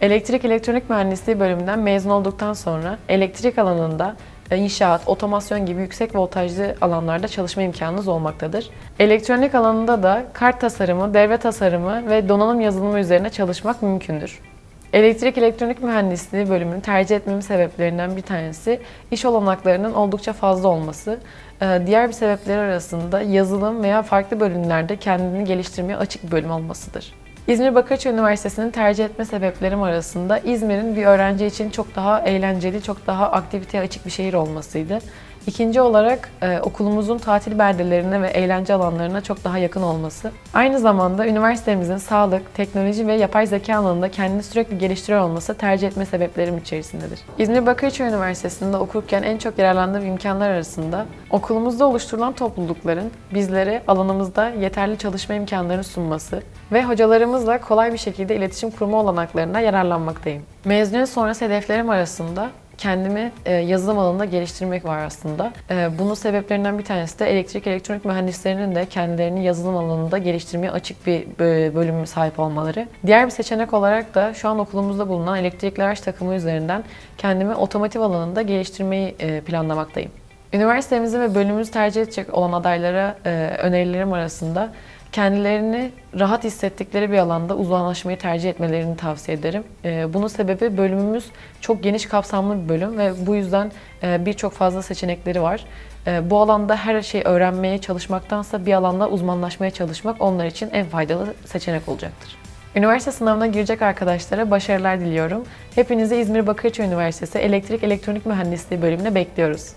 Elektrik elektronik mühendisliği bölümünden mezun olduktan sonra elektrik alanında e, inşaat, otomasyon gibi yüksek voltajlı alanlarda çalışma imkanınız olmaktadır. Elektronik alanında da kart tasarımı, devre tasarımı ve donanım yazılımı üzerine çalışmak mümkündür. Elektrik elektronik mühendisliği bölümünü tercih etmemin sebeplerinden bir tanesi iş olanaklarının oldukça fazla olması. Ee, Diğer bir sebepleri arasında yazılım veya farklı bölümlerde kendini geliştirmeye açık bir bölüm olmasıdır. İzmir Bakırköy Üniversitesi'ni tercih etme sebeplerim arasında İzmir'in bir öğrenci için çok daha eğlenceli, çok daha aktiviteye açık bir şehir olmasıydı. İkinci olarak e, okulumuzun tatil beldelerine ve eğlence alanlarına çok daha yakın olması. Aynı zamanda üniversitemizin sağlık, teknoloji ve yapay zeka alanında kendini sürekli geliştiriyor olması tercih etme sebeplerim içerisindedir. İzmir Bakırköy Üniversitesi'nde okurken en çok yararlandığım imkanlar arasında okulumuzda oluşturulan toplulukların bizlere alanımızda yeterli çalışma imkanlarını sunması ve hocalarımızla kolay bir şekilde iletişim kurma olanaklarına yararlanmaktayım. Mezuniyet sonrası hedeflerim arasında kendimi e, yazılım alanında geliştirmek var aslında. E, bunun sebeplerinden bir tanesi de elektrik elektronik mühendislerinin de kendilerini yazılım alanında geliştirmeye açık bir bö- bölüm sahip olmaları. Diğer bir seçenek olarak da şu an okulumuzda bulunan elektrikli araç takımı üzerinden kendimi otomotiv alanında geliştirmeyi e, planlamaktayım. Üniversitemizi ve bölümümüzü tercih edecek olan adaylara e, önerilerim arasında kendilerini rahat hissettikleri bir alanda uzmanlaşmayı tercih etmelerini tavsiye ederim. E, bunun sebebi bölümümüz çok geniş kapsamlı bir bölüm ve bu yüzden e, birçok fazla seçenekleri var. E, bu alanda her şeyi öğrenmeye çalışmaktansa bir alanda uzmanlaşmaya çalışmak onlar için en faydalı seçenek olacaktır. Üniversite sınavına girecek arkadaşlara başarılar diliyorum. Hepinizi İzmir Bakırköy Üniversitesi Elektrik Elektronik Mühendisliği bölümüne bekliyoruz.